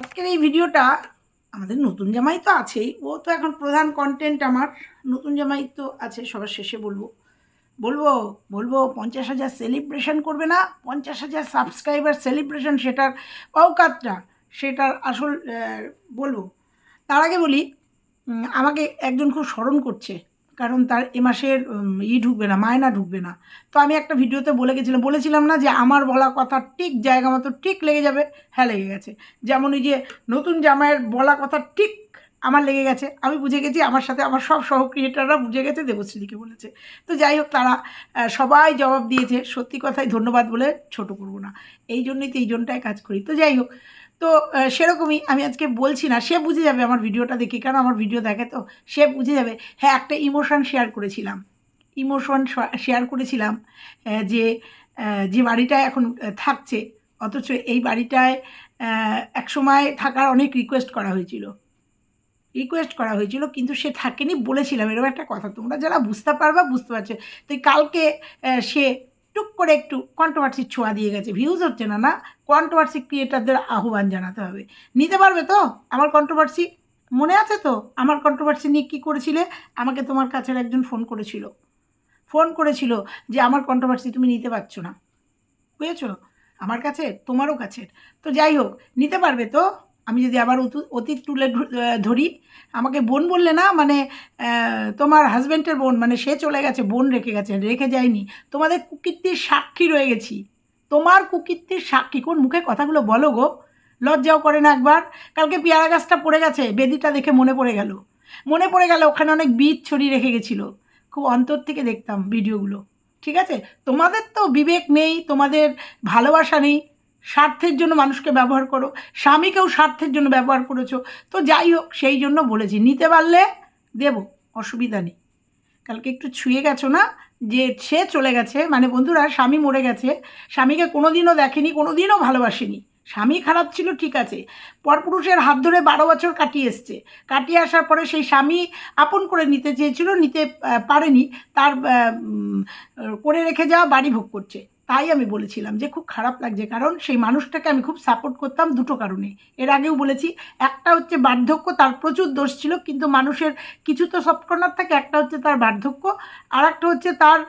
আজকের এই ভিডিওটা আমাদের নতুন জামাই তো আছেই, ও তো এখন প্রধান কন্টেন্ট আমার। নতুন জামাই তো আছে, সবার শেষে বলব। বলব বলব, পঞ্চাশ হাজার সেলিব্রেশন করবে না, পঞ্চাশ হাজার সাবস্ক্রাইবার সেলিব্রেশন সেটার অওকাতটা, সেটার আসল বলব। তার আগে বলি আমাকে একজন খুব স্মরণ করছে। কারণ তার এ মাসের ই ঢুকবে না মায়না ঢুকবে না। তো আমি একটা ভিডিওতে বলে গেছিলাম, বলেছিলাম না যে আমার বলা কথা ঠিক জায়গা মতো ঠিক লেগে যাবে? হ্যাঁ লেগে গেছে। যেমন ওই যে নতুন জামাইয়ের বলা কথা ঠিক আমার লেগে গেছে। আমি বুঝে গেছি আমার সাথে আমার সব সহক্রিয়েটাররা বুঝে গেছে, দেবশ্রীকে বলেছে। তো যাই হোক, তারা সবাই জবাব দিয়েছে। সত্যি কথাই ধন্যবাদ বলে ছোট করব না। এই জন্যই তো এই জন্যটাই কাজ করি। তো যাই হোক তো সেরকমই আমি আজকে বলছি না, সে বুঝে যাবে আমার ভিডিওটা দেখি কারণ আমার ভিডিও দেখে তো, সে বুঝে যাবে। হ্যাঁ একটা ইমোশন শেয়ার করেছিলাম। ইমোশন শেয়ার করেছিলাম যে যে বাড়িটা এখন থাকছে, অথচ এই বাড়িটায় এক সময় থাকার অনেক রিকোয়েস্ট করা হয়েছিল। রিকোয়েস্ট করা হয়েছিল, কিন্তু সে থাকেনি বলেছিলাম, এরকম একটা কথা। তোমরা যারা বুঝতে পারবা, বুঝতে পারছ। তো কালকে সে টুক করে একটু কন্ট্রোভার্সির ছোঁয়া দিয়ে গেছে। ভিউজ হচ্ছে না না? কন্ট্রোভার্সি ক্রিয়েটারদের আহ্বান জানাতে হবে। নিতে পারবে তো? আমার কন্ট্রোভার্সি মনে আছে তো? আমার কন্ট্রোভার্সি নিয়ে কী করেছিলে? আমাকে তোমার কাছের একজন ফোন করেছিল। ফোন করেছিল যে, আমার কন্ট্রোভার্সি তুমি নিতে পারছ না। বুঝেছ? আমার কাছে, তোমারও কাছের। তো যাই হোক, নিতে পারবে তো? আমি যদি আবার অতীত তুলে ধরি, আমাকে বোন বললে না মানে তোমার হাজব্যান্ডের বোন মানে সে চলে গেছে, বোন রেখে গেছে, রেখে যায়নি, তোমাদের কুকীর্তির সাক্ষী রয়ে গেছি। তোমার কুকীর্তির সাক্ষী, কোন মুখে কথাগুলো বলো গো? লজ্জাও করে না একবার? কালকে পেয়ারা গাছটা পড়ে গেছে, বেদিটা দেখে মনে পড়ে গেল। মনে পড়ে গেল ওখানে অনেক বীজ ছড়িয়ে রেখে গেছিল। খুব অন্তর থেকে দেখতাম ভিডিওগুলো ঠিক আছে? তোমাদের তো বিবেক নেই, তোমাদের ভালোবাসা নেই স্বার্থের জন্য মানুষকে ব্যবহার করো, স্বামীকেও স্বার্থের জন্য ব্যবহার করেছ। তো যাই হোক, সেই জন্য বলেছি, নিতে পারলে দেব, অসুবিধা নেই। কালকে একটু ছুঁয়ে গেছো না? যে সে চলে গেছে মানে বন্ধুরা, স্বামী মরে গেছে, স্বামীকে কোনোদিনও দেখেনি, কোনোদিনও ভালোবাসেনি। স্বামী খারাপ ছিল, ঠিক আছে, পরপুরুষের হাত ধরে বারো বছর কাটিয়ে এসছে। কাটিয়ে আসার পরে সেই স্বামী আপন করে নিতে চেয়েছিল, নিতে পারেনি, তার করে রেখে যাওয়া বাড়ি ভোগ করছে। তাই আমি বলেছিলাম যে খুব খারাপ লাগছে, কারণ সেই মানুষটাকে আমি খুব সাপোর্ট করতাম দুটো কারণে। এর আগেও বলেছি, একটা হচ্ছে বার্ধক্য, তার প্রচুর দোষ ছিল, কিন্তু মানুষের কিছু তো সফট কর্নার থাকে, একটা হচ্ছে তার বার্ধক্য, আর একটা হচ্ছে তার,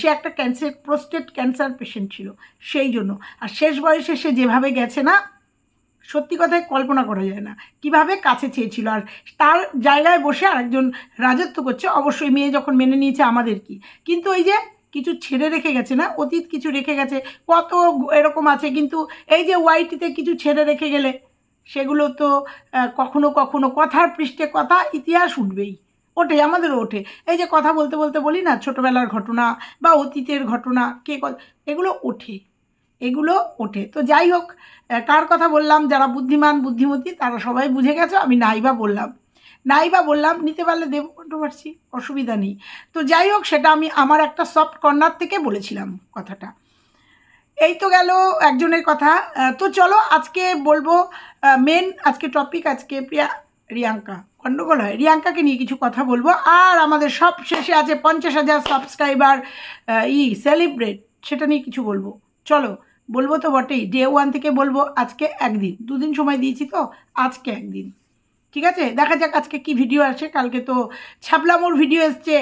সে একটা ক্যান্সার প্রোস্টেট ক্যান্সার পেশেন্ট ছিল, সেই জন্য। আর শেষ বয়সে সে যেভাবে গেছে না, সত্যি কথায় কল্পনা করা যায় না। কীভাবে কাছে চেয়েছিল, আর তার জায়গায় বসে আরেকজন রাজত্ব করছে, অবশ্যই মেয়ে যখন মেনে নিয়েছে আমাদের কি। কিন্তু ওই যে কিছু ছেড়ে রেখে গেছে না? অতীত কিছু রেখে গেছে। কত এরকম আছে, কিন্তু এই যে ওয়াইটিতে কিছু ছেড়ে রেখে গেলে, সেগুলো তো কখনো কখনো কথার পৃষ্ঠে কথা, ইতিহাস উঠবেই। ওঠে, আমাদেরও ওঠে। এই যে কথা বলতে বলতে বলি না, ছোটোবেলার ঘটনা বা অতীতের ঘটনা, কে এগুলো ওঠে। এগুলো ওঠে। তো যাই হোক কার কথা বললাম? যারা বুদ্ধিমান, বুদ্ধিমতী, তারা সবাই বুঝে গেছে, আমি নাইবা বললাম। নাইবা বললাম, নিতে পারলে দেব কন্ট্রোভার্সি অসুবিধা নেই। তো যাই হোক, সেটা আমি আমার একটা সফট কর্নার থেকে বলেছিলাম কথাটা। এই তো গেল একজনের কথা। তো চলো আজকে বলব মেন আজকে টপিক আজকে প্রিয়া, রিয়াঙ্কা। গণ্ডগোল হয়। রিয়াঙ্কাকে নিয়ে কিছু কথা বলব। আর আমাদের সব শেষে আছে পঞ্চাশ হাজার সাবস্ক্রাইবার ই সেলিব্রেট সেটা নিয়ে কিছু বলব। চলো, বলব তো বটেই। ডে ওয়ান থেকে বলব আজকে একদিন। দুদিন সময় দিয়েছি তো, আজকে একদিন। ঠিক আছে? দেখা যাক আজকে কি ভিডিও আসে। কালকে তো ছাবলামোর ভিডিও এসছে।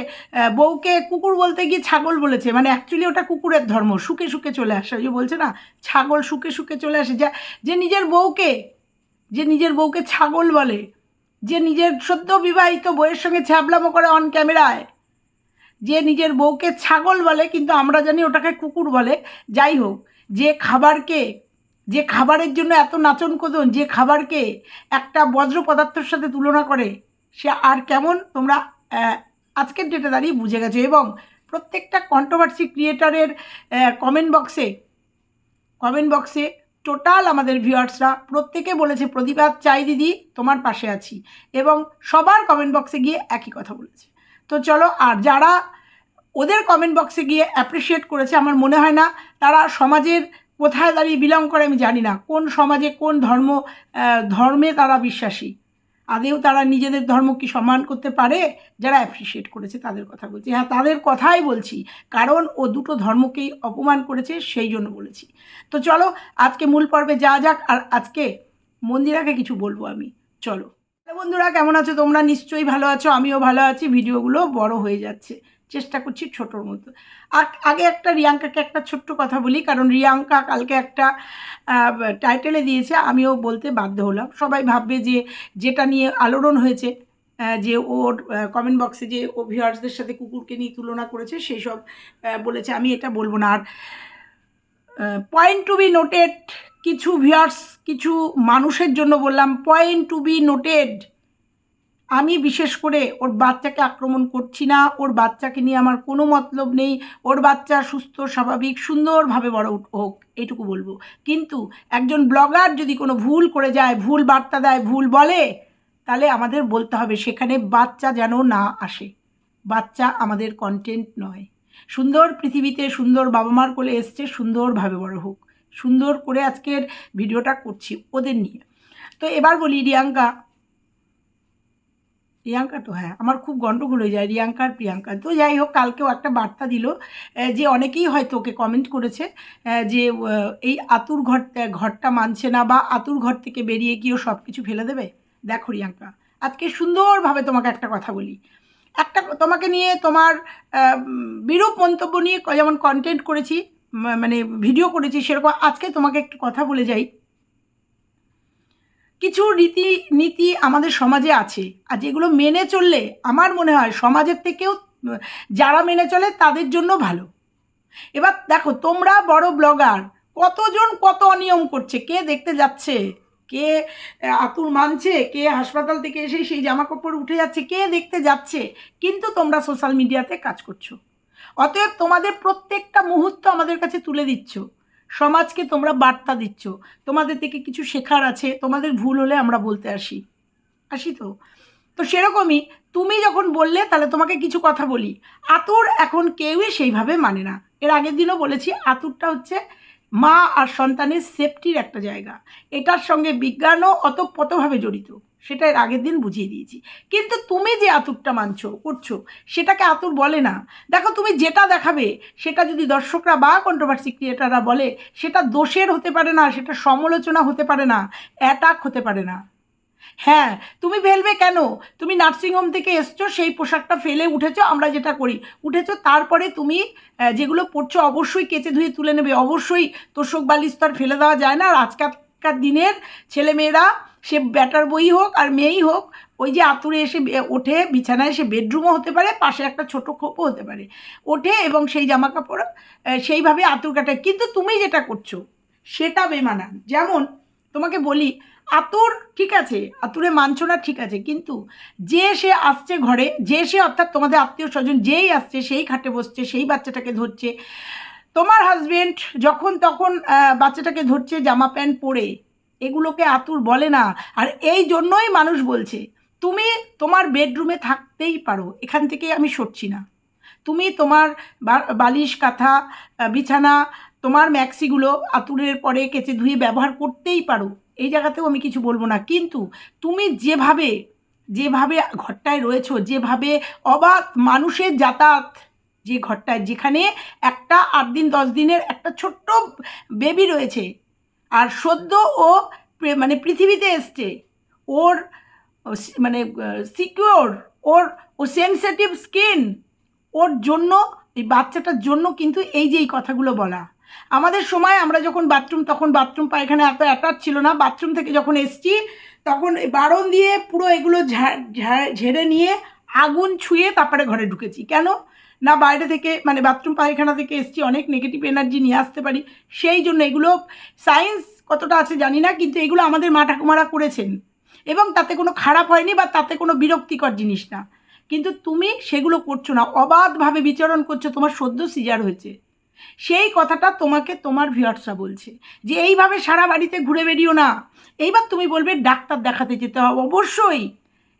বউকে কুকুর বলতে গিয়ে ছাগল বলেছে। মানে অ্যাকচুয়ালি ওটা কুকুরের ধর্ম। সুখে সুখে চলে আসে। ওই যে বলছে না, ছাগল সুখে সুখে চলে আসে। যা, যে নিজের বউকে, যে নিজের বউকে ছাগল বলে, যে নিজের সদ্য বিবাহিত বউয়ের সঙ্গে ছ্যাবলামো করে অন ক্যামেরায় যে নিজের বউকে ছাগল বলে, কিন্তু আমরা জানি ওটাকে কুকুর বলে। যাই হোক, যে খাবারকে যে খাবারের জন্য এত নাচন কোদন, যে খাবারকে একটা বজ্র পদার্থের সাথে তুলনা করে, সে আর কেমন? তোমরা আজকের ডেটে দাঁড়িয়ে বুঝে গেছো। এবং প্রত্যেকটা controversy ক্রিয়েটারের comment box comment box total আমাদের ভিউয়ার্সরা প্রত্যেকে বলেছে প্রতিবাদ চাই দিদি, তোমার পাশে আছি। এবং সবার কমেন্ট বক্সে গিয়ে একই কথা বলেছে। তো চলো, আর যারা ওদের কমেন্ট বক্সে গিয়ে অ্যাপ্রিসিয়েট করেছে, আমার মনে হয় না, তারা সমাজের কোথায় দাঁড়িয়ে বিলং করে আমি জানি না। কোন সমাজে কোন ধর্ম ধর্মে তারা বিশ্বাসী? আদেও তারা নিজেদের ধর্ম কি সম্মান করতে পারে? যারা অ্যাপ্রিসিয়েট করেছে তাদের কথা বলছি। হ্যাঁ তাদের কথাই বলছি। কারণ ও দুটো ধর্মকেই অপমান করেছে, সেই জন্য বলেছি। তো চলো, আজকে মূল পর্বে যা যাক, আর আজকে মন্দিরাকে কিছু বলব আমি। চলো। বন্ধুরা, কেমন আছো? তোমরা নিশ্চয়ই ভালো আছো, আমিও ভালো আছি, ভিডিওগুলো বড় হয়ে যাচ্ছে। চেষ্টা করছি ছোটোর মতো। আগে একটা রিয়াঙ্কাকে একটা ছোট্ট কথা বলি, কারণ রিয়াঙ্কা কালকে একটা টাইটেলে দিয়েছে, আমিও বলতে বাধ্য হলাম। সবাই ভাববে যে যেটা নিয়ে আলোড়ন হয়েছে যে ওর কমেন্ট বক্সে যে ও ভিউয়ার্সদের সাথে কুকুরকে নিয়ে তুলনা করেছে সেই সব বলেছে। আমি এটা বলব না। আর পয়েন্ট টু বি নোটেড কিছু ভিউয়ার্স কিছু মানুষের জন্য বললাম পয়েন্ট টু বি নোটেড আমি বিশেষ করে ওর বাচ্চাকে আক্রমণ করছি না, ওর বাচ্চাকে নিয়ে আমার কোনো মতলব নেই, ওর বাচ্চা সুস্থ, স্বাভাবিক, সুন্দরভাবে বড় হোক, এটুকু বলব। কিন্তু একজন ব্লগার যদি কোনো ভুল করে যায়, ভুল বার্তা দেয়, ভুল বলে, তাহলে আমাদের বলতে হবে সেখানে বাচ্চা যেন না আসে। বাচ্চা আমাদের কন্টেন্ট নয়। সুন্দর পৃথিবীতে সুন্দর বাবা মার কোলে এসছে, সুন্দরভাবে বড় হোক। সুন্দর করে আজকের ভিডিওটা করছি ওদের নিয়ে। তো এবার বলি, রিয়াঙ্কা রিয়াঙ্কা তো হ্যাঁ আমার খুব গণ্ডগোল হয়ে যায়, রিয়াঙ্কা আর প্রিয়াঙ্কা। তো যাই হোক, কালকেও একটা বার্তা দিল যে অনেকেই হয়তো ওকে কমেন্ট করেছে যে এই আতুর ঘর ঘরটা মানছে না বা আতুর ঘর থেকে বেরিয়ে গিয়েও সব কিছু ফেলে দেবে? দেখো রিয়াঙ্কা, আজকে সুন্দরভাবে তোমাকে একটা কথা বলি। একটা তোমাকে নিয়ে তোমার বিরূপ মন্তব্য নিয়ে যেমন কন্টেন্ট করেছি মানে ভিডিও করেছি, সেরকম আজকে তোমাকে একটু কথা বলে যাই। কিছু রীতি নীতি আমাদের সমাজে আছে। আর যেগুলো মেনে চললে, আমার মনে হয় সমাজের থেকেও, যারা মেনে চলে তাদের জন্য ভালো। এবার দেখো, তোমরা বড় ব্লগার, কতজন কত অনিয়ম করছে? কে দেখতে যাচ্ছে? কে আতুর মানছে? কে হাসপাতাল থেকে এসে সেই জামা কাপড় উঠে যাচ্ছে? কে দেখতে যাচ্ছে? কিন্তু তোমরা সোশ্যাল মিডিয়াতে কাজ করছ। অতএব তোমাদের প্রত্যেকটা মুহূর্ত আমাদের কাছে তুলে দিচ্ছ। সমাজকে তোমরা বার্তা দিচ্ছ। তোমাদের থেকে কিছু শেখার আছে, তোমাদের ভুল হলে আমরা বলতে আসি। আসি তো? তো সেরকমই তুমি যখন বললে, তাহলে তোমাকে কিছু কথা বলি। আতুর এখন কেউই সেইভাবে মানে না। এর আগের দিনও বলেছি, আতুরটা হচ্ছে মা আর সন্তানের সেফটির একটা জায়গা। এটার সঙ্গে বিজ্ঞানও অতপ্রতভাবে জড়িত। সেটা এর আগের দিন বুঝিয়ে দিয়েছি। কিন্তু তুমি যে আতুরটা মানছো, করছ, সেটাকে আতুর বলে না। দেখো, তুমি যেটা দেখাবে, সেটা যদি দর্শকরা বা কন্ট্রোভার্সি ক্রিয়েটাররা বলে, সেটা দোষের হতে পারে না, সেটা সমালোচনা হতে পারে না অ্যাটাক হতে পারে না। হ্যাঁ তুমি ফেলবে কেন? তুমি নার্সিংহোম থেকে এসছো, সেই পোশাকটা ফেলে উঠেছো, আমরা যেটা করি, উঠেছো, তারপরে তুমি যেগুলো পড়ছো, অবশ্যই কেচে ধুয়ে তুলে নেবে। অবশ্যই তোষক বালিস্তর ফেলে দেওয়া যায় না। আর আজকালকার দিনের ছেলেমেয়েরা সে ব্যাটার বই হোক আর মেয়েই হোক, ওই যে আতুরে এসে ওঠে, বিছানায় সে বেডরুমও হতে পারে, পাশে একটা ছোট খোপও হতে পারে। ওঠে এবং সেই জামা কাপড় সেইভাবে আতুর কাটায়। কিন্তু তুমি যেটা করছ, সেটা বেমানান যেমন তোমাকে বলি, আতুর ঠিক আছে আতুরে মানছো না ঠিক আছে, কিন্তু যে সে আসছে ঘরে, যে সে অর্থাৎ তোমাদের আত্মীয় স্বজন যেই আসছে, সেই খাটে বসছে, সেই বাচ্চাটাকে ধরছে, তোমার হাজবেন্ড যখন তখন বাচ্চাটাকে ধরছে জামা প্যান্ট পরে এগুলোকে আতুর বলে না। আর এই জন্যই মানুষ বলছে, তুমি তোমার বেডরুমে থাকতেই পারো, এখান থেকে আমি সরছি না। তুমি তোমার বালিশ, কাঁথা বিছানা, তোমার ম্যাক্সিগুলো আতুরের পরে কেচে ধুয়ে ব্যবহার করতেই পারো। এই জায়গাতেও আমি কিছু বলব না। কিন্তু তুমি যেভাবে যেভাবে ঘরটায় রয়েছো, যেভাবে অবাধ মানুষের যাতায়াত যে ঘরটায়, যেখানে একটা আট দিন, দশ দিনের একটা ছোট্ট বেবি রয়েছে আর সদ্য ও মানে পৃথিবীতে এসছে। ওর মানে সিকিওর ওর, ও সেন্সিটিভ স্কিন ওর জন্য, এই বাচ্চাটার জন্য কিন্তু এই যে এই কথাগুলো বলা। আমাদের সময় আমরা যখন বাথরুম তখন বাথরুম পায়খানা এত অ্যাটাচ ছিল না। বাথরুম থেকে যখন এসছি, তখন বারণ দিয়ে পুরো এগুলো ঝেড়ে নিয়ে আগুন ছুঁয়ে তারপরে ঘরে ঢুকেছি। কেন? না বাইরে থেকে মানে বাথরুম পায়খানা থেকে এসছি, অনেক নেগেটিভ এনার্জি নিয়ে আসতে পারি। সেই জন্য এগুলো সায়েন্স কতটা আছে জানি না, কিন্তু এগুলো আমাদের মা ঠাকুমারা করেছেন। এবং তাতে কোনো খারাপ হয়নি বা তাতে কোনো বিরক্তিকর জিনিস না। কিন্তু তুমি সেগুলো করছ না, অবাধভাবে বিচরণ করছ, তোমার সদ্য সিজার হয়েছে। সেই কথাটা তোমাকে তোমার ভিউয়ার্সরা বলছে, যে এইভাবে সারা বাড়িতে ঘুরে বেরিও না। এইবার তুমি বলবে, ডাক্তার দেখাতে যেতে হবে। অবশ্যই।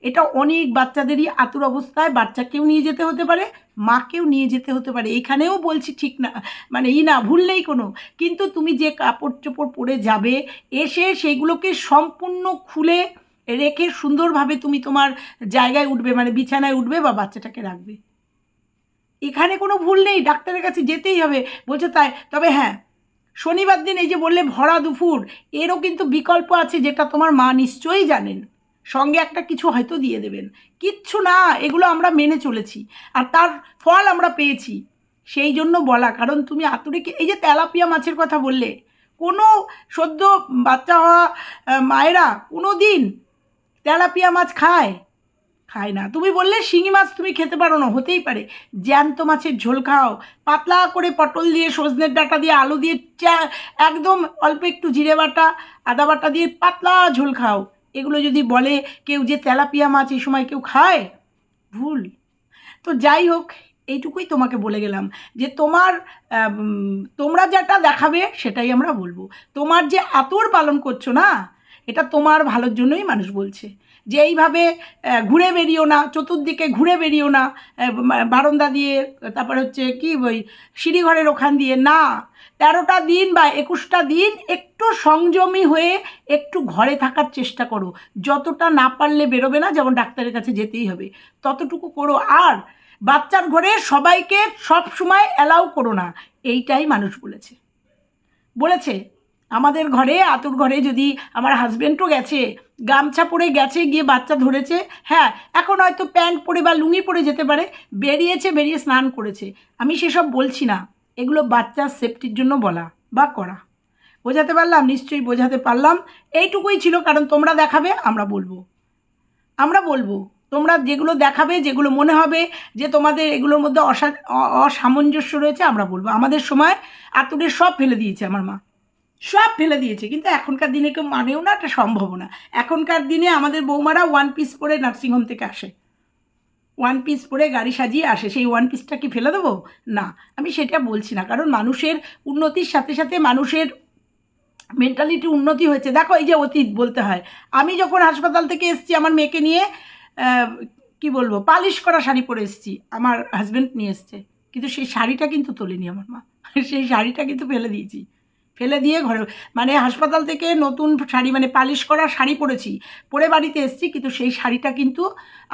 এটা অনেক বাচ্চাদেরই আতুর অবস্থায়, বাচ্চাকেও নিয়ে যেতে হতে পারে, মাকেও নিয়ে যেতে হতে পারে। এখানেও বলছি ঠিক না মানে ই না, ভুল নেই কোনো। কিন্তু তুমি যে কাপড় চোপড় পরে যাবে, এসে সেইগুলোকে সম্পূর্ণ খুলে রেখে সুন্দরভাবে তুমি তোমার জায়গায় উঠবে মানে বিছানায় উঠবে বা বাচ্চাটাকে রাখবে। এখানে কোনো ভুল নেই, ডাক্তারের কাছে যেতেই হবে। বলছে তাই, তবে হ্যাঁ শনিবার দিন এই যে বললে ভরা দুপুর, এরও কিন্তু বিকল্প আছে যেটা তোমার মা নিশ্চয়ই জানেন। সঙ্গে একটা কিছু হয়তো দিয়ে দেবেন। কিচ্ছু না, এগুলো আমরা মেনে চলেছি। আর তার ফল আমরা পেয়েছি। সেই জন্য বলা, কারণ তুমি আতুরে এই যে তেলাপিয়া মাছের কথা বললে, কোনো সদ্য বাচ্চা হওয়া মায়েরা কোনো দিন তেলাপিয়া মাছ খায়? খায় না। তুমি বললে শিঙি মাছ তুমি খেতে পারো না, হতেই পারে। জ্যান্ত মাছের ঝোল খাও, পাতলা করে পটল দিয়ে সজনের ডাঁটা দিয়ে আলু দিয়ে চা- একদম অল্প একটু জিরে বাটা, আদা বাটা দিয়ে পাতলা ঝোল খাও। এগুলো যদি বলে কেউ যে তেলাপিয়া মাছ এই সময় কেউ খায়? ভুল। তো যাই হোক, এইটুকুই তোমাকে বলে গেলাম যে তোমার তোমরা যেটা দেখাবে সেটাই আমরা বলব। তোমার যে আতর পালন করছ না এটা তোমার ভালোর জন্যই মানুষ বলছে। যে এইভাবে ঘুরে বেরিও না, চতুর্দিকে ঘুরে বেরিও না বারান্দা দিয়ে, তারপর হচ্ছে কি ওই সিঁড়িঘরের ওখান দিয়ে। না, তেরোটা দিন বা একুশটা দিন একটু সংযমী হয়ে একটু ঘরে থাকার চেষ্টা করো। যতটা না পারলে বেরোবে না, যেমন ডাক্তারের কাছে যেতেই হবে। ততটুকু করো। আর বাচ্চার ঘরে সবাইকে সব সময় অ্যালাউ করো না, এইটাই মানুষ বলেছে। বলেছে আমাদের ঘরে, আতুর ঘরে যদি আমার হাজবেন্ডও গেছে, গামছা পরে গেছে, গিয়ে বাচ্চা ধরেছে হ্যাঁ এখন হয়তো প্যান্ট পরে বা লুঙ্গি পরে যেতে পারে, বেরিয়েছে, বেরিয়ে স্নান করেছে। আমি সেসব বলছি না। এগুলো বাচ্চার সেফটির জন্য বলা বা করা। বোঝাতে পারলাম? নিশ্চয়ই বোঝাতে পারলাম। এইটুকুই ছিল, কারণ তোমরা দেখাবে, আমরা বলব। আমরা বলব, তোমরা যেগুলো দেখাবে, যেগুলো মনে হবে, যে তোমাদের এগুলোর মধ্যে অসা অসামঞ্জস্য রয়েছে, আমরা বলব। আমাদের সময় আতুরের সব ফেলে দিয়েছে আমার মা। সব ফেলে দিয়েছে, কিন্তু এখনকার দিনে কেউ মানেও না, এটা সম্ভব না। এখনকার দিনে আমাদের বৌমারা ওয়ান পিস পরে নার্সিংহোম থেকে আসে। ওয়ান পিস পরে গাড়ি সাজিয়ে আসে, সেই ওয়ান পিসটা কি ফেলে দেবো? না, আমি সেটা বলছি না, কারণ মানুষের উন্নতির সাথে সাথে মানুষের মেন্টালিটি উন্নতি হয়েছে। দেখো, এই যে অতীত বলতে হয়, আমি যখন হাসপাতাল থেকে এসেছি, আমার মেয়েকে নিয়ে কি বলব, পালিশ করা শাড়ি পরে এসেছি, আমার হাজব্যান্ড নিয়ে এসছে, কিন্তু সেই শাড়িটা কিন্তু তোলেনি আমার মা, সেই শাড়িটা কিন্তু ফেলে দিয়েছি। ফেলে দিয়ে ঘরে মানে হাসপাতাল থেকে নতুন শাড়ি মানে পালিশ করা শাড়ি পরেছি, পরে বাড়িতে এসেছি, কিন্তু সেই শাড়িটা কিন্তু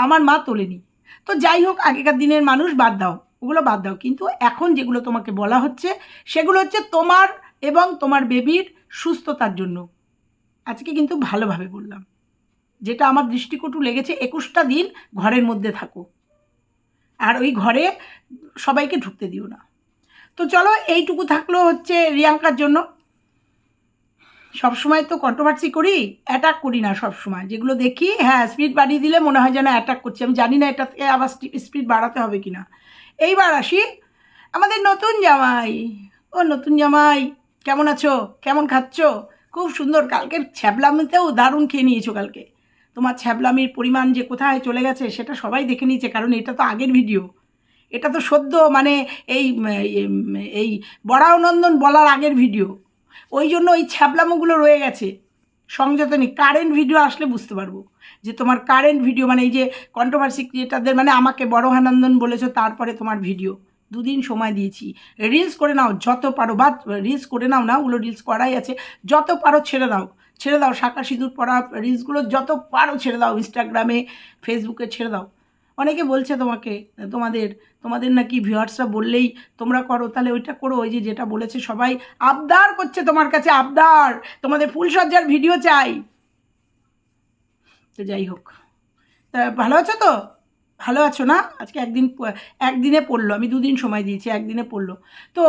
আমার মা তোলেনি। তো যাই হোক, আগেকার দিনের মানুষ বাদ দাও, ওগুলো বাদ দাও। কিন্তু এখন যেগুলো তোমাকে বলা হচ্ছে, সেগুলো হচ্ছে তোমার এবং তোমার বেবির সুস্থতার জন্য। আজকে কিন্তু ভালোভাবে বললাম, যেটা আমার দৃষ্টিকটু লেগেছে, একুশটা দিন ঘরের মধ্যে থাকো। আর ওই ঘরে সবাইকে ঢুকতে দিও না। তো চলো এইটুকু থাকল হচ্ছে রিয়াঙ্কার জন্য। সবসময় তো কন্ট্রোভার্সি করি অ্যাটাক করি না সবসময়। যেগুলো দেখি হ্যাঁ স্পিড বাড়িয়ে দিলে মনে হয় যেন অ্যাটাক করছি। আমি জানি না এটা থেকে আবার স্পিড বাড়াতে হবে কি না এইবার আসি, আমাদের নতুন জামাই। ও নতুন জামাই, কেমন আছো? কেমন খাচ্ছ? খুব সুন্দর, কালকের ছ্যাবলামিতেও দারুণ খেয়ে নিয়েছো কালকে। তোমার ছ্যাবলামির পরিমাণ যে কোথায় চলে গেছে, সেটা সবাই দেখে নিয়েছে, কারণ এটা তো আগের ভিডিও এটা তো সদ্য মানে এই এই বড়ানন্দন বলার আগের ভিডিও। ওই জন্য ওই ছ্যাবলামোগুলো রয়ে গেছে। সংযতনী কারেন্ট ভিডিও আসলে বুঝতে পারব। যে তোমার কারেন্ট ভিডিও মানে এই যে কন্ট্রোভার্সি ক্রিয়েটারদের মানে আমাকে বড় হানন্দন বলেছ, তারপরে তোমার ভিডিও দুদিন সময় দিয়েছি। রিলস করে নাও, যত পারো, বা রিলস করে নাও না, ওগুলো রিলস করাই আছে। যত পারো ছেড়ে দাও। ছেড়ে দাও, শাঁখা সিঁদুর পড়া রিলসগুলো যত পারো ছেড়ে দাও ইনস্টাগ্রামে ফেসবুকে ছেড়ে দাও। অনেকে বলছে তোমাকে, তোমাদের তোমাদের নাকি ভিউয়ার্সরা বললেই তোমরা করো, তাহলে ওইটা করো, ওই যে যেটা বলেছে সবাই আবদার করছে তোমার কাছে, আবদার। তোমাদের ফুলসজ্জার ভিডিও চাই। তো যাই হোক। তা ভালো আছো তো? ভালো আছো না? আজকে একদিন একদিনে পড়ল, আমি দুদিন সময় দিয়েছি, একদিনে পড়ল। তো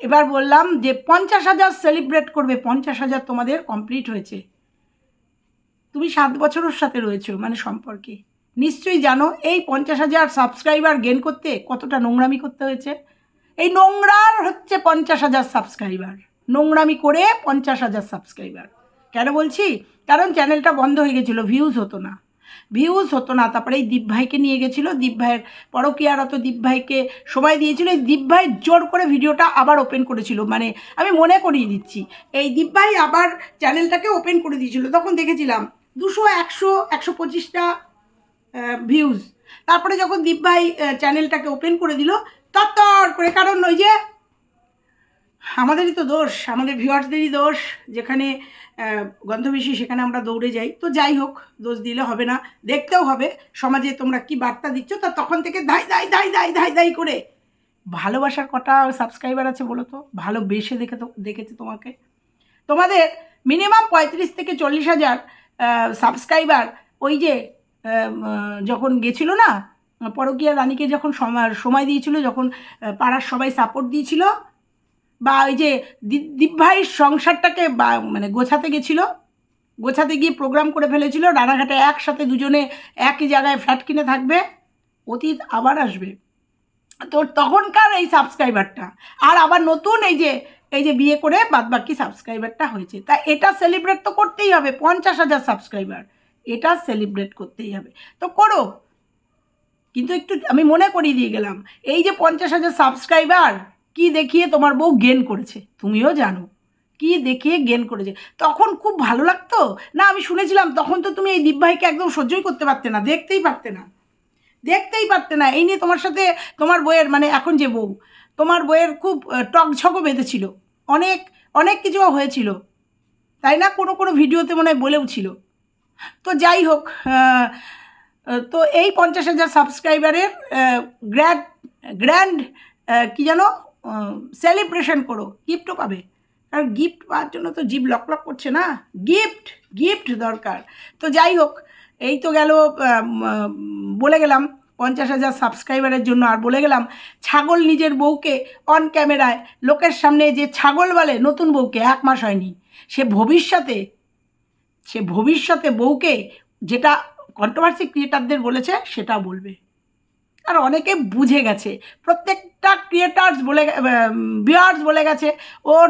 এবার বললাম যে পঞ্চাশ হাজার সেলিব্রেট করবে, পঞ্চাশ হাজার তোমাদের কমপ্লিট হয়েছে। তুমি সাত বছরের সাথে রয়েছো মানে সম্পর্কে। নিশ্চয়ই জানো এই পঞ্চাশ হাজার সাবস্ক্রাইবার গেন করতে কতটা নোংরামি করতে হয়েছে? এই নোংরার হচ্ছে পঞ্চাশ হাজার সাবস্ক্রাইবার নোংরামি করে পঞ্চাশ হাজার সাবস্ক্রাইবার কেন বলছি? কারণ চ্যানেলটা বন্ধ হয়ে গেছিল ভিউজ হতো না। ভিউজ হতো না, তারপরে এই দীপ ভাইকে নিয়ে গেছিল। দীপ ভাইয়ের পরকীয়ারত দীপ ভাইকে সময় দিয়েছিল। এই দীপ ভাই জোর করে ভিডিওটা আবার ওপেন করেছিল। মানে আমি মনে করিয়ে দিচ্ছি, এই দীপ ভাই আবার চ্যানেলটাকে ওপেন করে দিয়েছিল। তখন দেখেছিলাম দুশো, একশো একশো পঁচিশটা ভিউজ তারপরে যখন দীপ ভাই চ্যানেলটাকে ওপেন করে দিল, তত্তর করে। কারণ ওই যে আমাদেরই তো দোষ, আমাদের ভিউয়ার্সদেরই দোষ। যেখানে গন্ধ বেশি সেখানে আমরা দৌড়ে যাই। তো যাই হোক, দোষ দিলে হবে না, দেখতেও হবে। সমাজে তোমরা কি বার্তা দিচ্ছ, তা তখন থেকে ধাই ধাই ধাই ধাই ধাই ধাই করে। ভালোবাসার কটা সাবস্ক্রাইবার আছে বলো তো? ভালোবেসে দেখে তো, দেখেছে তোমাকে? তোমাদের মিনিমাম পঁয়ত্রিশ থেকে চল্লিশ হাজার সাবস্ক্রাইবার ওই যে যখন গেছিল না, পরকীয়া রানীকে যখন সময় দিয়েছিল, যখন পাড়ার সবাই সাপোর্ট দিয়েছিল, বা ওই যে দি- দীপভাইয়ের সংসারটাকে বা মানে গোছাতে গেছিল, গোছাতে গিয়ে প্রোগ্রাম করে ফেলেছিল, রানাঘাটে একসাথে দুজনে একই জায়গায় ফ্ল্যাট কিনে থাকবে, অতীত আবার আসবে। তো তখনকার এই সাবস্ক্রাইবারটা আর আবার নতুন এই যে এই যে বিয়ে করে বাদবাকি সাবস্ক্রাইবারটা হয়েছে। তা এটা সেলিব্রেট তো করতেই হবে, পঞ্চাশ হাজার সাবস্ক্রাইবার এটা সেলিব্রেট করতেই হবে। তো করো। কিন্তু একটু আমি মনে করিয়ে দিয়ে গেলাম, এই যে পঞ্চাশ হাজার সাবস্ক্রাইবার কি দেখিয়ে তোমার বউ গেন করেছে? তুমিও জানো। কি দেখিয়ে গেন করেছে? তখন খুব ভালো লাগতো? না, আমি শুনেছিলাম, তখন তো তুমি এই দীপভাইকে একদম সহ্যই করতে পারতে না, দেখতেই পারতে না। দেখতেই পারতে না, এই নিয়ে তোমার সাথে তোমার বইয়ের মানে এখন যে বউ, তোমার বইয়ের খুব টকঝকও বেঁধেছিল। অনেক অনেক কিছু হয়েছিল। তাই না? কোনো কোনো ভিডিওতে মনে হয় বলেও ছিল। তো যাই হোক তো এই পঞ্চাশ হাজার সাবস্ক্রাইবারের গ্র্যান্ড গ্র্যান্ড কী যেন সেলিব্রেশন করো গিফটও পাবে। আর গিফট পাওয়ার জন্য তো জিভ লক লক করছে না। গিফট গিফট দরকার। তো যাই হোক, এই তো গেল বলে গেলাম, পঞ্চাশ হাজার সাবস্ক্রাইবারের জন্য আর বলে গেলাম, ছাগল নিজের বউকে অন ক্যামেরায় লোকের সামনে যে ছাগল বলে, নতুন বউকে, এক মাস হয়নি। সে ভবিষ্যতে সে ভবিষ্যতে বউকে যেটা কন্ট্রোভার্সি ক্রিয়েটারদের বলেছে, সেটা বলবে। আর অনেকে বুঝে গেছে। প্রত্যেকটা ক্রিয়েটার্স বলে বিয়ার্স বলে গেছে, ওর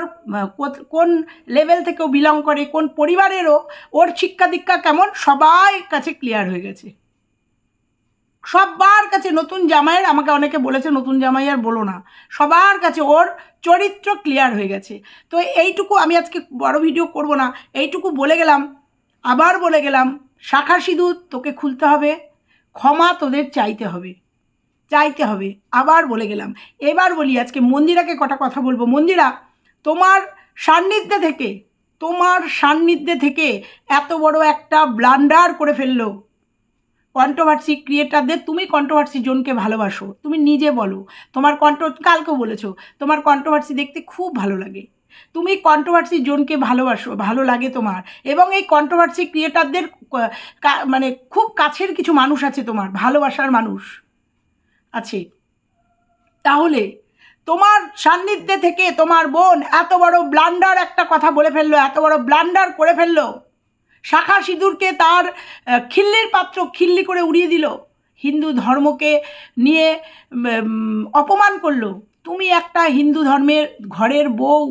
কোন লেভেল থেকে ও বিলং করে, কোন পরিবারেরও ওর শিক্ষা দীক্ষা কেমন সবাই কাছে ক্লিয়ার হয়ে গেছে। সবার কাছে নতুন জামাইয়ের, আমাকে অনেকে বলেছে, নতুন জামাই আর বলো না। সবার কাছে ওর চরিত্র ক্লিয়ার হয়ে গেছে। তো এইটুকু আমি আজকে বড় ভিডিও করব না, এইটুকু বলে গেলাম। আবার বলে গেলাম, শাখা সিঁদুর তোকে খুলতে হবে, ক্ষমা তোদের চাইতে হবে চাইতে হবে। আবার বলে গেলাম, এবার বলি, আজকে মন্দিরাকে কটা কথা বলব? মন্দিরা, তোমার সান্নিধ্যে থেকে, তোমার সান্নিধ্যে থেকে এত বড় একটা ব্লান্ডার করে ফেলল। কন্ট্রোভার্সি ক্রিয়েটারদের তুমি কন্ট্রোভার্সি জনকে ভালোবাসো, তুমি নিজে বলো। তোমার কন্ট্রো কালকেও বলেছ, তোমার কন্ট্রোভার্সি দেখতে খুব ভালো লাগে। তুমি কন্ট্রোভার্সি জোনকে ভালোবাসো, ভালো লাগে তোমার। এবং এই কন্ট্রোভার্সি ক্রিয়েটারদের মানে খুব কাছের কিছু মানুষ আছে তোমার, ভালোবাসার মানুষ আছে। তাহলে তোমার সান্নিধ্যে থেকে তোমার বোন এত বড় ব্লান্ডার একটা কথা বলে ফেলল, এত বড় ব্লান্ডার করে ফেলল। শাখা সিঁদুরকে তার খিল্লির পাত্র খিল্লি করে উড়িয়ে দিল। হিন্দু ধর্মকে নিয়ে অপমান করল। তুমি একটা হিন্দু ধর্মের ঘরের বউ।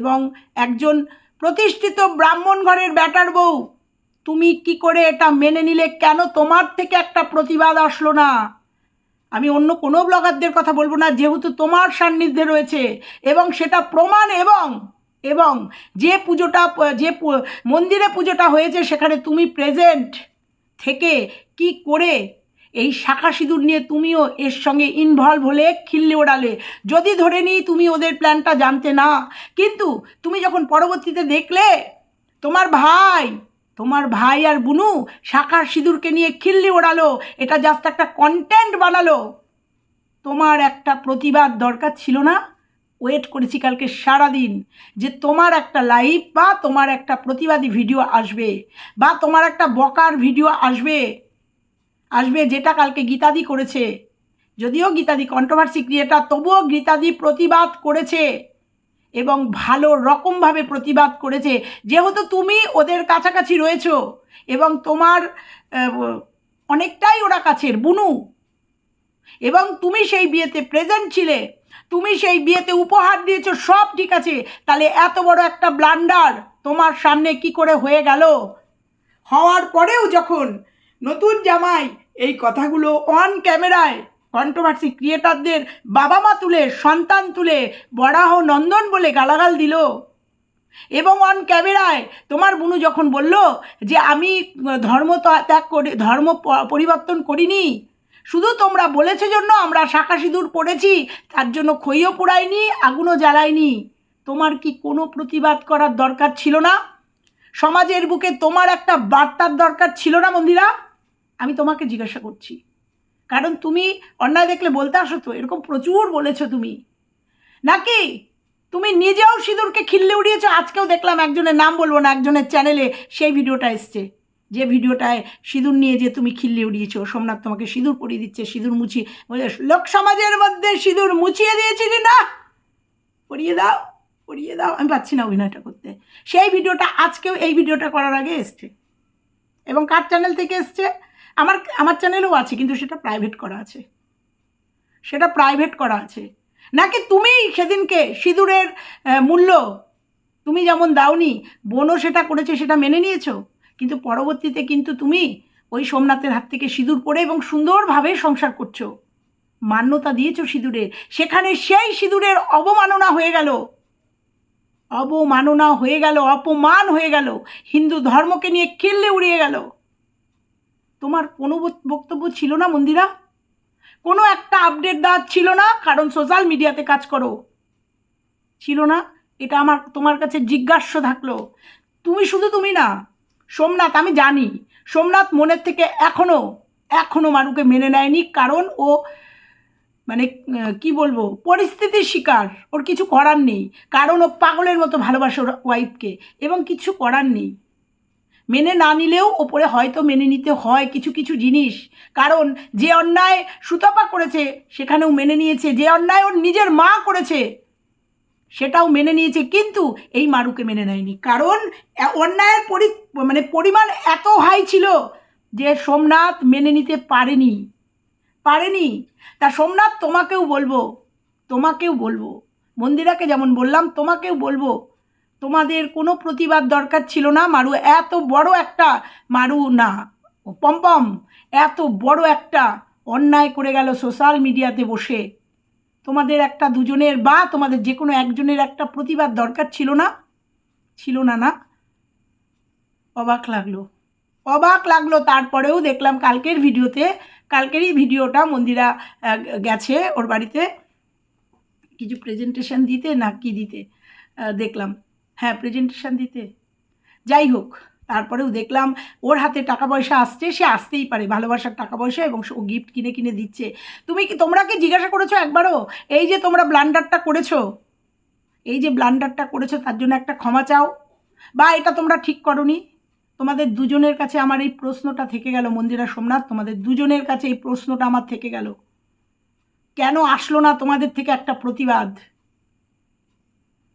এবং একজন প্রতিষ্ঠিত ব্রাহ্মণ ঘরের ব্যাটার বউ। তুমি কি করে এটা মেনে নিলে? কেন তোমার থেকে একটা প্রতিবাদ আসলো না? আমি অন্য কোনো ব্লগারদের কথা বলব না, যেহেতু তোমার সান্নিধ্যে রয়েছে এবং সেটা প্রমাণ এবং এবং যে পুজোটা, যে মন্দিরে পুজোটা হয়েছে সেখানে তুমি প্রেজেন্ট থেকে কি করে এই শাখা সিঁদুর নিয়ে তুমিও এর সঙ্গে ইনভলভ হলে খিল্লি ওড়ালে। যদি ধরে নিই তুমি ওদের প্ল্যানটা জানতে না, কিন্তু তুমি যখন পরবর্তীতে দেখলে, তোমার ভাই তোমার ভাই আর বুনু শাখার সিঁদুরকে নিয়ে খিল্লি ওড়ালো, এটা জাস্ট একটা কন্টেন্ট বানালো। তোমার একটা প্রতিবাদ দরকার ছিল না? ওয়েট করেছি কালকে সারাদিন যে তোমার একটা লাইভ বা তোমার একটা প্রতিবাদী ভিডিও আসবে বা তোমার একটা বকার ভিডিও আসবে। আসবে, যেটা কালকে গীতাদি করেছে। যদিও গীতাদি কন্ট্রোভার্সি ক্রিয়েটার তবুও গীতাদি প্রতিবাদ করেছে এবং ভালো রকমভাবে প্রতিবাদ করেছে। যেহেতু তুমি ওদের কাছাকাছি রয়েছো এবং তোমার অনেকটাই ওরা কাছের, বুনু। এবং তুমি সেই বিয়েতে প্রেজেন্ট ছিলে, তুমি সেই বিয়েতে উপহার দিয়েছ, সব ঠিক আছে। তাহলে এত বড় একটা ব্লান্ডার তোমার সামনে কি করে হয়ে গেল? হওয়ার পরেও যখন নতুন জামাই। এই কথাগুলো অন ক্যামেরায় কন্ট্রোভার্সি ক্রিয়েটারদের বাবা মা তুলে, সন্তান তুলে বরাহ নন্দন বলে গালাগাল দিল। এবং অন ক্যামেরায় তোমার বুনু যখন বলল যে, আমি ধর্ম ত্যাগ করে, ধর্ম পরিবর্তন করিনি। শুধু তোমরা বলেছে জন্য আমরা শাখা সিঁদুর পড়েছি তার জন্য খইও পোড়াইনি, আগুনও জ্বালাইনি। তোমার কি কোনো প্রতিবাদ করার দরকার ছিল না? সমাজের বুকে তোমার একটা বার্তার দরকার ছিল না, মন্দিরা? আমি তোমাকে জিজ্ঞাসা করছি। কারণ তুমি অন্যায় দেখলে বলতে আসো তো, এরকম প্রচুর বলেছ তুমি। নাকি? তুমি নিজেও সিঁদুরকে খিল্লে উড়িয়েছো, আজকেও দেখলাম একজনের নাম বলব না, একজনের চ্যানেলে সেই ভিডিওটা এসছে। যে ভিডিওটায় সিঁদুর নিয়ে যে তুমি খিল্লে উড়িয়েছো, সোমনাথ তোমাকে সিঁদুর পরিয়ে দিচ্ছে, সিঁদুর মুছি লোক সমাজের মধ্যে সিঁদুর মুছিয়ে দিয়েছি যে না! পরিয়ে দাও পরিয়ে দাও। আমি পাচ্ছি না অভিনয়টা করতে। সেই ভিডিওটা আজকেও এই ভিডিওটা করার আগে এসছে। এবং কার চ্যানেল থেকে এসছে? আমার আমার চ্যানেলেও আছে, কিন্তু সেটা প্রাইভেট করা আছে। সেটা প্রাইভেট করা আছে। নাকি তুমি সেদিনকে সিঁদুরের মূল্য, তুমি যেমন দাওনি, বোনও সেটা করেছে, সেটা মেনে নিয়েছো? কিন্তু পরবর্তীতে কিন্তু তুমি ওই সোমনাথের হাত থেকে সিঁদুর পরে এবং সুন্দরভাবে সংসার করছ। মান্যতা দিয়েছ সিঁদুরের সেখানে সেই সিঁদুরের অবমাননা হয়ে গেল। অবমাননা হয়ে গেল, অপমান হয়ে গেল। হিন্দু ধর্মকে নিয়ে কিল্লে উড়িয়ে গেল। তোমার কোনো বক্তব্য ছিল না মন্দিরা? কোনো একটা আপডেট দেওয়ার ছিল না, কারণ সোশ্যাল মিডিয়াতে কাজ করো। ছিল না, এটা আমার, তোমার কাছে জিজ্ঞাস্য থাকল। তুমি শুধু তুমি না, সোমনাথ, আমি জানি, সোমনাথ মনের থেকে এখনও এখনও মারুকে মেনে নেয়নি, কারণ ও মানে কি বলব, পরিস্থিতির শিকার, ওর কিছু করার নেই, কারণ ও পাগলের মতো ভালোবাসে ওর ওয়াইফকে এবং কিছু করার নেই। মেনে না নিলেও ওপরে হয়তো মেনে নিতে হয় কিছু কিছু জিনিস। কারণ যে অন্যায় সুতাপা করেছে, সেখানেও মেনে নিয়েছে। যে অন্যায় ওর নিজের মা করেছে, সেটাও মেনে নিয়েছে। কিন্তু এই মারুকে মেনে নেয়নি। কারণ অন্যায়ের পরি মানে পরিমাণ এত হাই ছিল যে সোমনাথ মেনে নিতে পারেনি। পারেনি। তা সোমনাথ তোমাকেও বলব তোমাকেও বলব। মন্দিরাকে যেমন বললাম, তোমাকেও বলব তোমাদের কোনো প্রতিবাদ দরকার ছিল না? মারু এত বড় একটা, মারু না। পম্পম এত বড় একটা অন্যায় করে গেল সোশ্যাল মিডিয়াতে বসে। তোমাদের একটা দুজনের বা তোমাদের যে কোনো একজনের একটা প্রতিবাদ দরকার ছিল না? ছিল না না? অবাক লাগল। অবাক লাগল, তারপরেও দেখলাম কালকের ভিডিওতে, কালকেরই ভিডিওটা মন্দিরা গেছে ওর বাড়িতে। কিছু প্রেজেন্টেশন দিতে না কি দিতে দেখলাম। হ্যাঁ প্রেজেন্টেশন দিতে। যাই হোক, তারপরেও দেখলাম ওর হাতে টাকা পয়সা আসছে, সে আসতেই পারে। ভালোবাসার টাকা পয়সা এবং ও গিফট কিনে কিনে দিচ্ছে। তুমি কি, তোমরা কি জিজ্ঞাসা করেছ একবারও? এই যে তোমরা ব্লান্ডারটা করেছ, এই যে ব্লান্ডারটা করেছ, তার জন্য একটা ক্ষমা চাও? বা এটা তোমরা ঠিক করনি? তোমাদের দুজনের কাছে আমার এই প্রশ্নটা থেকে গেল, মন্দিরা সোমনাথ, তোমাদের দুজনের কাছে এই প্রশ্নটা আমার থেকে গেল। কেন আসলো না তোমাদের থেকে একটা প্রতিবাদ?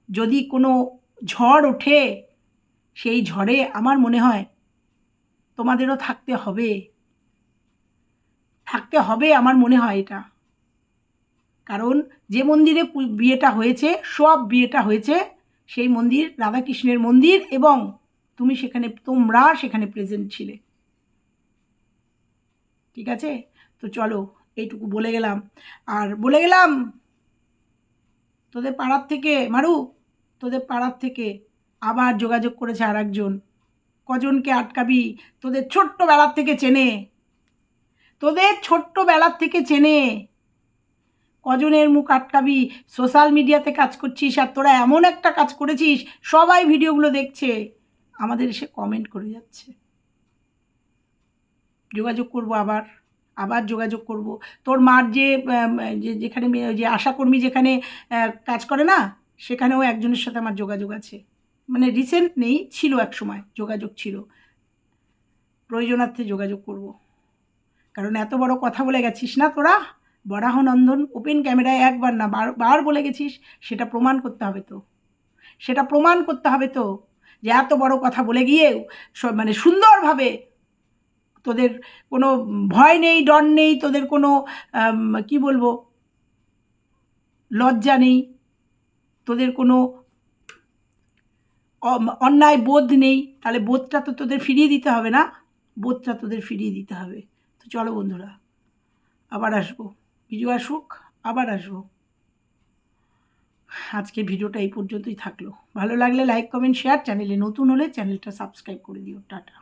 যদি কোনো ঝড় ওঠে, সেই ঝড়ে আমার মনে হয় তোমাদেরও থাকতে হবে। থাকতে হবে আমার মনে হয় এটা। কারণ যে মন্দিরে বিয়েটা হয়েছে, সব বিয়েটা হয়েছে, সেই মন্দির, রাধাকৃষ্ণের মন্দির এবং তুমি সেখানে, তোমরা সেখানে প্রেজেন্ট ছিলে। ঠিক আছে? তো চলো, এইটুকু বলে গেলাম। আর বলে গেলাম, তোদের পাড়ার থেকে, মারু? তোদের পাড়ার থেকে আবার যোগাযোগ করেছে আর একজন কজনকে আটকাবি? তোদের ছোট্ট বেলার থেকে চেনে। তোদের ছোট্ট বেলার থেকে চেনে। কজনের মুখ আটকাবি? সোশ্যাল মিডিয়াতে কাজ করছিস আর তোরা এমন একটা কাজ করেছিস, সবাই ভিডিওগুলো দেখছে। আমাদের এসে কমেন্ট করে যাচ্ছে। যোগাযোগ করব আবার আবার যোগাযোগ করব। তোর মার যে যেখানে, যে আশাকর্মী যেখানে কাজ করে না সেখানেও একজনের সাথে আমার যোগাযোগ আছে। মানে রিসেন্ট নেই, ছিল এক সময় যোগাযোগ ছিল। প্রয়োজনার্থে যোগাযোগ করব। কারণ এত বড় কথা বলে গেছিস না তোরা? বরাহনন্দন ওপেন ক্যামেরায় একবার না, বার বলে গেছিস, সেটা প্রমাণ করতে হবে তো। সেটা প্রমাণ করতে হবে তো যে এত বড় কথা বলে গিয়েও স- মানে সুন্দরভাবে তোদের কোনো ভয় নেই, ডর নেই, তোদের কোনো কি বলব? লজ্জা নেই। তোদের কোনো অন্যায় বোধ নেই, তাহলে বোধটা তো তোদের ফিরিয়ে দিতে হবে না? বোধটা তোদের ফিরিয়ে দিতে হবে। তো চলো বন্ধুরা, আবার আসব। ভিডিও আসুক, আবার আসব। আজকে ভিডিওটা এই পর্যন্তই থাকল। ভালো লাগলে লাইক কমেন্ট শেয়ার চ্যানেলে নতুন হলে চ্যানেলটা সাবস্ক্রাইব করে দিও। টাটা।